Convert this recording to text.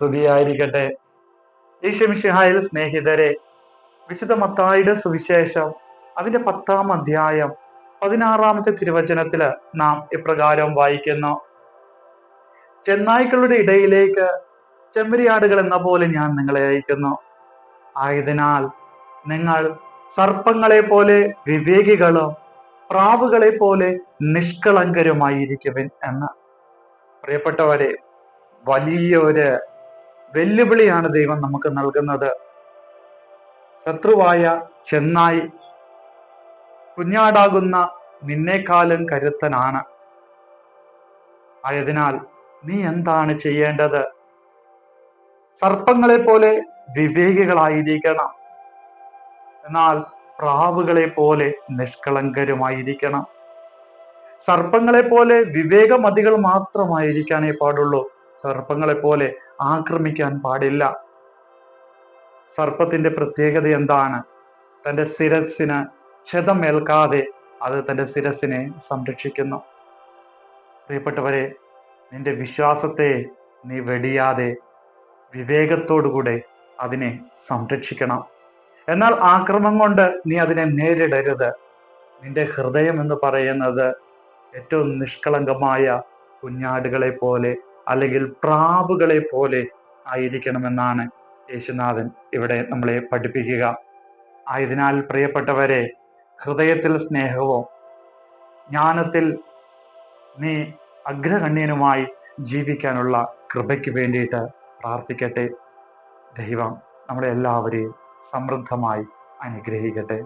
സ്തുതിയായിരിക്കട്ടെ. ഈശമിഷിഹായിൽ സ്നേഹിതരെ വിശുദ്ധ മത്തായിയുടെ സുവിശേഷം അതിന്റെ പത്താം അധ്യായം പതിനാറാമത്തെ തിരുവചനത്തിൽ നാം ഇപ്രകാരം വായിക്കുന്നു. ചെന്നായ്ക്കളുടെ ഇടയിലേക്ക് ചെമ്മരിയാടുകൾ എന്ന പോലെ ഞാൻ നിങ്ങളെ അയക്കുന്നു. ആയതിനാൽ നിങ്ങൾ സർപ്പങ്ങളെ പോലെ വിവേകികളും പ്രാവുകളെ പോലെ നിഷ്കളങ്കരുമായിരിക്കുവിൻ എന്ന്. പ്രിയപ്പെട്ടവരെ വലിയ ഒരു വെല്ലുവിളിയാണ് ദൈവം നമുക്ക് നൽകുന്നത്. ശത്രുവായ ചെന്നായി കുഞ്ഞാടാകുന്ന നിന്നേക്കാളും കരുത്തനാണ്. ആയതിനാൽ നീ എന്താണ് ചെയ്യേണ്ടത്? സർപ്പങ്ങളെ പോലെ വിവേകികളായിരിക്കണം. എന്നാൽ പ്രാവുകളെ പോലെ നിഷ്കളങ്കരുമായിരിക്കണം. സർപ്പങ്ങളെ പോലെ വിവേകമതികൾ മാത്രമായിരിക്കാനേ പാടുള്ളൂ. സർപ്പങ്ങളെ പോലെ ആക്രമിക്കാൻ പാടില്ല. സർപ്പത്തിന്റെ പ്രത്യേകത എന്താണ്? തന്റെ ശിരസിന് ക്ഷതമേൽക്കാതെ അത് തന്റെ ശിരസിനെ സംരക്ഷിക്കുന്നു. പ്രിയപ്പെട്ടവരെ നിന്റെ വിശ്വാസത്തെ നീ വെടിയാതെ വിവേകത്തോടുകൂടെ അതിനെ സംരക്ഷിക്കണം. എന്നാൽ ആക്രമം കൊണ്ട് നീ അതിനെ നേരിടരുത്. നിന്റെ ഹൃദയം എന്ന് പറയുന്നത് ഏറ്റവും നിഷ്കളങ്കമായ കുഞ്ഞാടുകളെ പോലെ അല്ലെങ്കിൽ പ്രാവുകളെ പോലെ ആയിരിക്കണമെന്നാണ് യേശുനാഥൻ ഇവിടെ നമ്മളെ പഠിപ്പിക്കുക. ആയതിനാൽ പ്രിയപ്പെട്ടവരെ ഹൃദയത്തിൽ സ്നേഹവും ജ്ഞാനത്തിൽ നീ അഗ്രഗണ്യനുമായി ജീവിക്കാനുള്ള കൃപയ്ക്ക് വേണ്ടിയിട്ട് പ്രാർത്ഥിക്കട്ടെ. ദൈവം നമ്മളെ എല്ലാവരെയും സമൃദ്ധമായി അനുഗ്രഹിക്കട്ടെ.